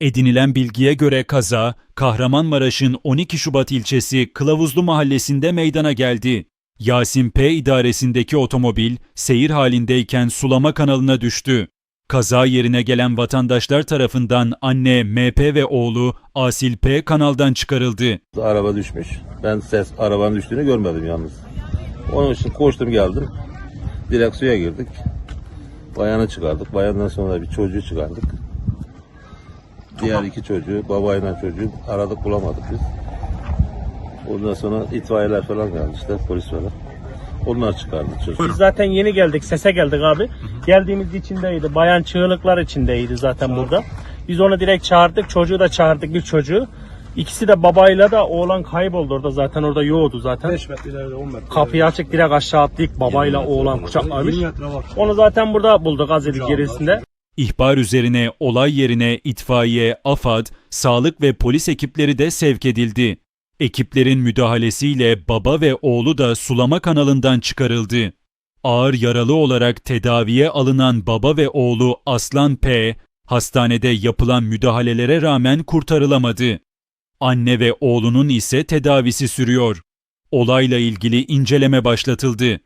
Edinilen bilgiye göre kaza, Kahramanmaraş'ın 12 Şubat ilçesi Kılavuzlu mahallesinde meydana geldi. Yasin P idaresindeki otomobil seyir halindeyken sulama kanalına düştü. Kaza yerine gelen vatandaşlar tarafından anne MP ve oğlu Asil P kanaldan çıkarıldı. Araba düşmüş. Ben ses arabanın düştüğünü görmedim yalnız. Onun için koştum geldim. Direkt suya girdik. Bayanı çıkardık. Bayandan sonra bir çocuğu çıkardık. Diğer iki çocuğu, babayla çocuğu aradık bulamadık biz. Ondan sonra itfaiyeler falan geldi işte polis falan. Onlar çıkardı çocuğu. Biz zaten yeni geldik, sese geldik abi. Geldiğimiz içindeydi, bayan çığlıklar içindeydi zaten burada. Biz onu direkt çağırdık, çocuğu da çağırdık bir çocuğu. İkisi de babayla da oğlan kayboldu orada zaten orada yoğdu zaten. 5 metre ileride 10 metre. Kapıyı açık direkt aşağı attık babayla oğlan kucaklamış. 20 metre var. Onu zaten burada bulduk Azeri gerisinde. İhbar üzerine olay yerine itfaiye, AFAD, sağlık ve polis ekipleri de sevk edildi. Ekiplerin müdahalesiyle baba ve oğlu da sulama kanalından çıkarıldı. Ağır yaralı olarak tedaviye alınan baba ve oğlu Aslan P, hastanede yapılan müdahalelere rağmen kurtarılamadı. Anne ve oğlunun ise tedavisi sürüyor. Olayla ilgili inceleme başlatıldı.